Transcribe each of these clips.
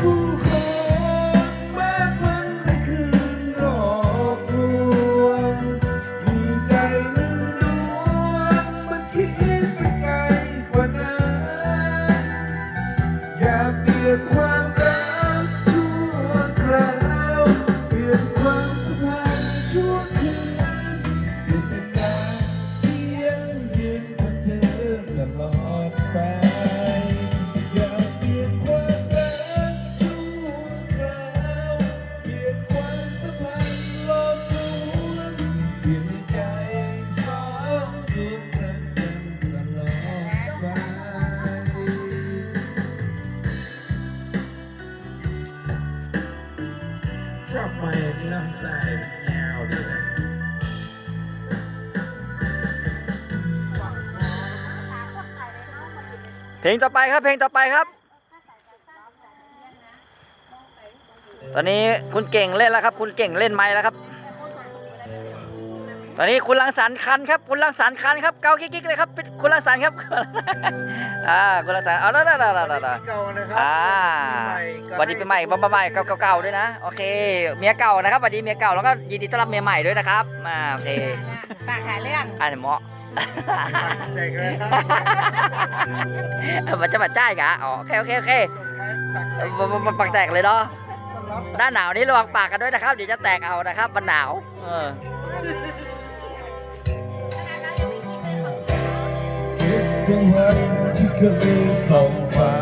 ผู้ ชอบไฟที่น้ำใสแนวดีนะเพลงต่อไปครับ เพลงต่อไปครับ ตอนนี้คุณเก่งเล่นแล้วครับ คุณเก่งเล่นไม้แล้วครับ ตอนนี้คุณรังสรรค์คันครับ คุณรังสรรค์คันครับ เกากิ๊กๆเลยครับเป็นคุณรังสรรค์ครับ อ่า คุณรังสรรค์เอาละละละละละเก่านะครัอ่าปีวันนี้ปีใหม่บ้าใหม่เก่าเก่าๆด้วยนะ โอเค เมียเก่านะครับวันนี้เมียเก่าแล้วก็ยินดีต้อนรับเมียใหม่ด้วยนะครับ มาโอเคปากหาเรื่องอ่านเหมาะเด็กเลยครับมันจะมาจ่ายกะอ๋อ โอเค โอเค โอเคส่งท้ายปากเออมันมันปากแตกเลยเนาะต้อนรับหน้าหนาวนี้ระวังปากกันด้วยนะครับ เดี๋ยวจะแตกเอานะครับ มันหนาว เออ เก็บกลางวันที่เคยส่องฟ้า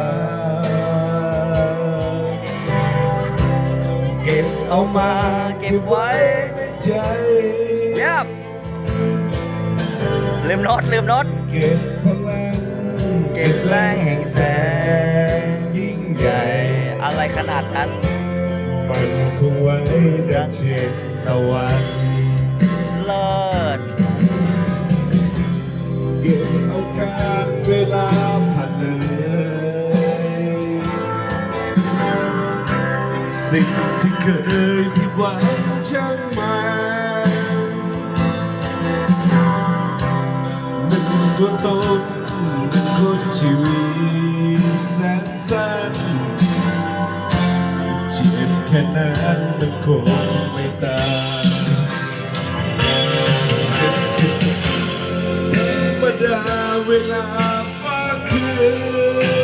เก็บเอามาเก็บไว้ในใจเยี่ยมลืมโน้ตลืมโน้ตเก็บพลังเก็บแรงแห่งแสงยิ่งใหญ่ อะไรขนาดนั้นมันคงไว้ดังเช่นตะวันเลิศเก็บเสิ่งที่เคยผิดหวังช่างมันมันตัวตนมันคนชีวิตแสนสั้นเจ็บแค่นั้นมันคงไม่ตายธรรมดาเวลาฟ้าคืน